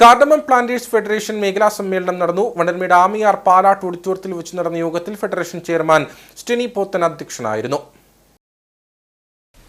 Cardamom planters federation മേഖലാ സമ്മേളനം നടന്നു. വണ്ടർമേട് ആമിയാർ പാലാട്ട് ഓഡിറ്റോറിയത്തിൽ വെച്ച് നടന്ന യോഗത്തിൽ ഫെഡറേഷൻ ചെയർമാൻ സ്റ്റിനി പോത്തൻ അധ്യക്ഷനായിരുന്നു.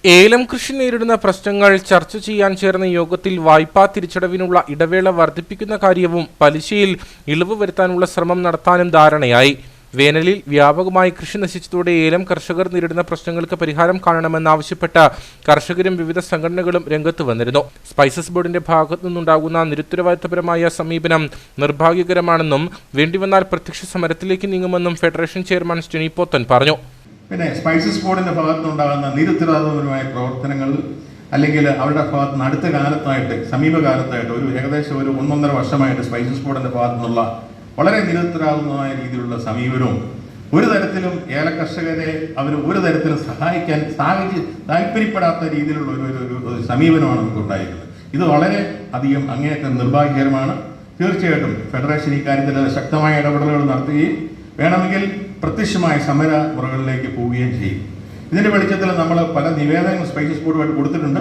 ഏലം കൃഷി നേരിടുന്ന പ്രശ്നങ്ങൾ ചർച്ച ചെയ്യാൻ ചേർന്ന യോഗത്തിൽ വായ്പാ തിരിച്ചടവിനുള്ള ഇടവേള വർദ്ധിപ്പിക്കുന്ന കാര്യവും പലിശയിൽ ഇളവ് വരുത്താനുള്ള ശ്രമം നടത്താനും ധാരണയായി. വേനലിൽ വ്യാപകമായി കൃഷി നശിച്ചതോടെ ഏലം കർഷകർ നേരിടുന്ന പ്രശ്നങ്ങൾക്ക് പരിഹാരം കാണണമെന്നാവശ്യപ്പെട്ട് കർഷകരും വിവിധ സംഘടനകളും രംഗത്ത് വന്നിരുന്നു. സ്പൈസസ് ബോർഡിന്റെ ഭാഗത്തു നിന്നുണ്ടാകുന്ന നിരുത്തരവാദിത്തപരമായ സമീപനം നിർഭാഗ്യകരമാണെന്നും വേണ്ടിവന്നാൽ പ്രത്യക്ഷ സമരത്തിലേക്ക് നീങ്ങുമെന്നും ഫെഡറേഷൻ ചെയർമാൻ സ്റ്റെനി പോത്തൻ പറഞ്ഞു. പിന്നെ സ്പൈസസ് ബോർഡിന്റെ ഭാഗത്തുനിന്നുണ്ടാകുന്ന നിരുത്തരവാദപരമായ പ്രവർത്തനങ്ങൾ അല്ലെങ്കിൽ അവരുടെ ഭാഗത്ത് നിന്ന് അടുത്ത കാലത്തായിട്ട് സമീപകാലത്തായിട്ട് ഒരു ഏകദേശം ഒരു ഒന്നൊന്നര വർഷമായിട്ട് സ്പൈസസ് ബോർഡിന്റെ ഭാഗത്തു നിന്നുള്ള വളരെ നിരുത്തരാകുന്നതായ രീതിയിലുള്ള സമീപനവും ഒരു തരത്തിലും ഏല കർഷകരെ അവർ ഒരു തരത്തിലും സഹായിക്കാൻ സാഹചര്യ താല്പര്യപ്പെടാത്ത രീതിയിലുള്ള ഒരു ഒരു- സമീപനമാണ് നമുക്ക് ഉണ്ടായിരുന്നത് ഇത് വളരെ അധികം അങ്ങേയറ്റം നിർഭാഗ്യകരമാണ്. തീർച്ചയായിട്ടും ഫെഡറേഷൻ ഇക്കാര്യത്തിൽ ശക്തമായ ഇടപെടലുകൾ നടത്തുകയും വേണമെങ്കിൽ പ്രത്യക്ഷമായ സമര മുറകളിലേക്ക് പോവുകയും ചെയ്യും. ഇതിന്റെ വെളിച്ചത്തിൽ നമ്മൾ പല നിവേദനങ്ങൾ സ്പൈസസ് ബോർഡുമായിട്ട് കൊടുത്തിട്ടുണ്ട്.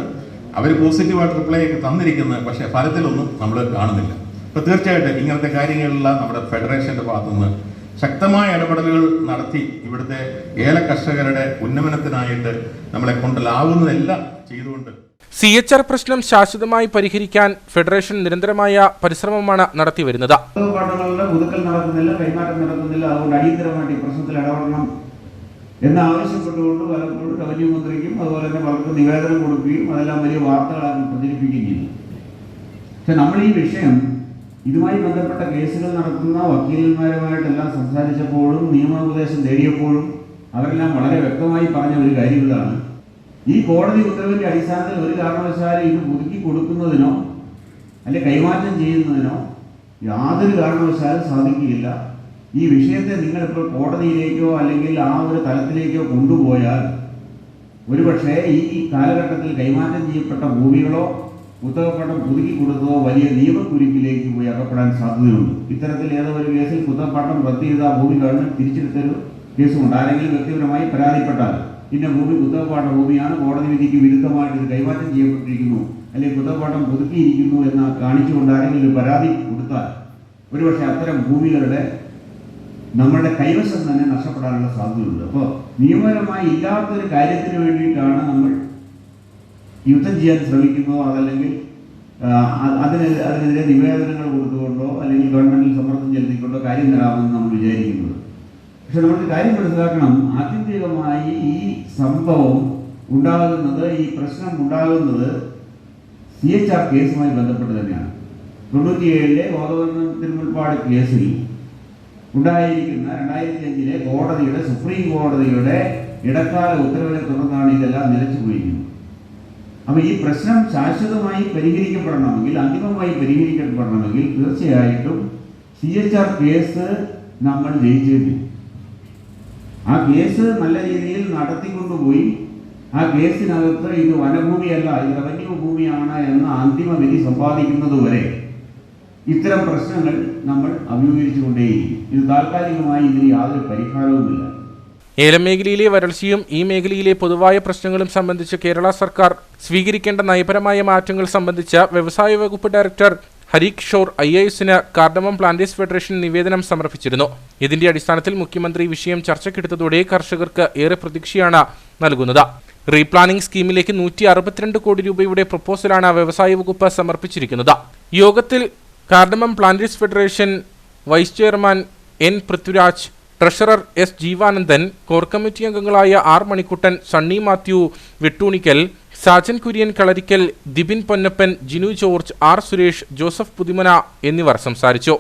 അവർ പോസിറ്റീവായിട്ട് റിപ്ലൈ ഒക്കെ തന്നിരിക്കുന്നത് പക്ഷേ ഫലത്തിലൊന്നും നമ്മൾ കാണുന്നില്ല. അപ്പോൾ തീർച്ചയായിട്ടും ഇങ്ങനത്തെ കാര്യങ്ങളെല്ലാം നമ്മുടെ ഫെഡറേഷന്റെ ഭാഗത്തുനിന്ന് ശക്തമായ ഇടപെടലുകൾ നടത്തി ഇവിടുത്തെ ഏല കർഷകരുടെ ഉന്നമനത്തിനായിട്ട് നമ്മളെ കൊണ്ടലാവുന്നതെല്ലാം ചെയ്തുകൊണ്ട് സി എച്ച് ആർ പ്രശ്നം ശാശ്വതമായി പരിഹരിക്കാൻ ഫെഡറേഷൻ നിരന്തരമായ പരിശ്രമമാണ് നടത്തി വരുന്നത്. പുതുക്കൽ നടക്കുന്നില്ല കൈമാറ്റം നടക്കുന്നില്ല. അതുകൊണ്ട് അടിയന്തരമായിട്ട് ഈ പ്രശ്നത്തിൽ ഇടപെടണം എന്ന് ആവശ്യപ്പെട്ടുകൊണ്ട് പലപ്പോഴും റവന്യൂ മന്ത്രിക്കും അതുപോലെ തന്നെ പലർക്കും നിവേദനം കൊടുക്കുകയും അതെല്ലാം വലിയ വാർത്തകളാക്കി പ്രചരിപ്പിക്കുകയും ചെയ്തു. പക്ഷെ നമ്മൾ ഈ വിഷയം ഇതുമായി ബന്ധപ്പെട്ട കേസുകൾ നടത്തുന്ന വക്കീലന്മാരുമായിട്ടെല്ലാം സംസാരിച്ചപ്പോഴും നിയമോപദേശം തേടിയപ്പോഴും അവരെല്ലാം വളരെ വ്യക്തമായി പറഞ്ഞ ഒരു കാര്യം ഇതാണ് ഈ കോടതി ഉത്തരവിന്റെ അടിസ്ഥാനത്തിൽ ഒരു കാരണവശാലും ഇത് പുതുക്കി കൊടുക്കുന്നതിനോ അല്ലെ കൈമാറ്റം ചെയ്യുന്നതിനോ യാതൊരു കാരണവശാലും സാധിക്കുകയില്ല. ഈ വിഷയത്തെ നിങ്ങൾ ഇപ്പോൾ കോടതിയിലേക്കോ അല്ലെങ്കിൽ ആ ഒരു തലത്തിലേക്കോ കൊണ്ടുപോയാൽ ഒരുപക്ഷെ ഈ കാലഘട്ടത്തിൽ കൈമാറ്റം ചെയ്യപ്പെട്ട ഭൂമികളോ കുത്തകപ്പാട്ടം പുതുക്കി കൊടുത്തതോ വലിയ നിയമക്കുരുക്കിലേക്ക് പോയി അകപ്പെടാൻ സാധ്യതയുണ്ട്. ഇത്തരത്തിൽ ഏതോ ഒരു കേസിൽ കുത്തകപ്പാട്ടം റദ്ദ് ചെയ്ത ഭൂമി ഗവൺമെന്റ് തിരിച്ചെടുത്തൊരു കേസുമുണ്ട്. ആരെങ്കിലും വ്യക്തിപരമായി പരാതിപ്പെട്ടാൽ ഇന്ന ഭൂമി കുത്തകപ്പാട്ട ഭൂമിയാണ്. കോടതി വിധിക്ക് വിരുദ്ധമായിട്ട് ഇത് കൈമാറ്റം ചെയ്യപ്പെട്ടിരിക്കുന്നു. അല്ലെങ്കിൽ കുത്തകപ്പാട്ടം പുതുക്കിയിരിക്കുന്നു എന്ന് കാണിച്ചുകൊണ്ട് ആരെങ്കിലും പരാതി കൊടുത്താൽ ഒരുപക്ഷെ അത്തരം ഭൂമികളുടെ നമ്മളുടെ കൈവശം തന്നെ നഷ്ടപ്പെടാനുള്ള സാധ്യതയുണ്ട്. അപ്പോൾ നിയമപരമായി ഇല്ലാത്തൊരു കാര്യത്തിന് വേണ്ടിയിട്ടാണ് നമ്മൾ യുദ്ധം ചെയ്യാൻ ശ്രമിക്കുന്നതോ അതല്ലെങ്കിൽ അതിന് അതിനെതിരെ നിവേദനങ്ങൾ കൊടുത്തുകൊണ്ടോ അല്ലെങ്കിൽ ഗവൺമെന്റിൽ സമ്മർദ്ദം ചെലുത്തിക്കൊണ്ടോ കാര്യം നേടാമെന്ന് നമ്മൾ വിചാരിക്കുന്നത്. പക്ഷെ നമ്മൾ കാര്യം മനസ്സിലാക്കണം. ആത്യന്തികമായി ഈ സംഭവം ഉണ്ടാകുന്നത് ഈ പ്രശ്നം ഉണ്ടാകുന്നത് സി എച്ച് ആർ കേസുമായി ബന്ധപ്പെട്ട് തന്നെയാണ്. തൊണ്ണൂറ്റിയേഴിലെ ഗോതവർണ തിരുമുൽപ്പാട് കേസിൽ ഉണ്ടായിരിക്കുന്ന രണ്ടായിരത്തി അഞ്ചിലെ കോടതിയുടെ സുപ്രീം കോടതിയുടെ ഇടക്കാല ഉത്തരവിനെ തുടർന്നാണ് ഇതെല്ലാം നിലച്ചു പോയിരിക്കുന്നത്. അപ്പൊ ഈ പ്രശ്നം ശാശ്വതമായി പരിഹരിക്കപ്പെടണമെങ്കിൽ അന്തിമമായി പരിഹരിക്കപ്പെടണമെങ്കിൽ തീർച്ചയായിട്ടും സി എച്ച് ആർ കേസ് നമ്മൾ ജയിച്ചിരുന്നു ആ കേസ് നല്ല രീതിയിൽ നടത്തിക്കൊണ്ടുപോയി ആ കേസിനകത്ത് ഇത് വനഭൂമിയല്ല ഇത് റവന്യൂ ഭൂമിയാണ് എന്ന അന്തിമ വിധി സമ്പാദിക്കുന്നത് വരെ ഇത്തരം പ്രശ്നങ്ങൾ നമ്മൾ അഭിമുഖീകരിച്ചുകൊണ്ടേയിരിക്കും. ഇത് താൽക്കാലികമായി ഇതിന് യാതൊരു പരിഹാരവുമില്ല. ഏലം മേഖലയിലെ വരൾച്ചയും ഈ മേഖലയിലെ പൊതുവായ പ്രശ്നങ്ങളും സംബന്ധിച്ച് കേരള സർക്കാർ സ്വീകരിക്കേണ്ട നയപരമായ മാറ്റങ്ങൾ സംബന്ധിച്ച വ്യവസായ വകുപ്പ് ഡയറക്ടർ ഹരീക് ഷോർ ഐ എസിന് കാർഡമം പ്ലാന്റേഴ്സ് ഫെഡറേഷൻ നിവേദനം സമർപ്പിച്ചിരുന്നു. ഇതിന്റെ അടിസ്ഥാനത്തിൽ മുഖ്യമന്ത്രി വിഷയം ചർച്ചയ്ക്കെടുത്തതോടെ കർഷകർക്ക് ഏറെ പ്രതീക്ഷയാണ് നൽകുന്നത്. റീപ്ലാനിംഗ് സ്കീമിലേക്ക് നൂറ്റി അറുപത്തിരണ്ട് കോടി രൂപയുടെ പ്രപ്പോസലാണ് വ്യവസായ വകുപ്പ് സമർപ്പിച്ചിരിക്കുന്നത്. യോഗത്തിൽ cardamom planters federation vice chairman N Prithviraj treasurer S Jeevanandan core committee അംഗങ്ങളായ ആർ മണിക്കുട്ടൻ സണ്ണി മാത്യു വിട്ടൂണിക്കൽ സാജൻ കുര്യൻ കളരിക്കൽ ദിബിൻ പൊന്നപ്പൻ ജിനു ജോർജ് ആർ സുരേഷ് ജോസഫ് പുതിമന എന്നിവർ സംസാരിച്ചു.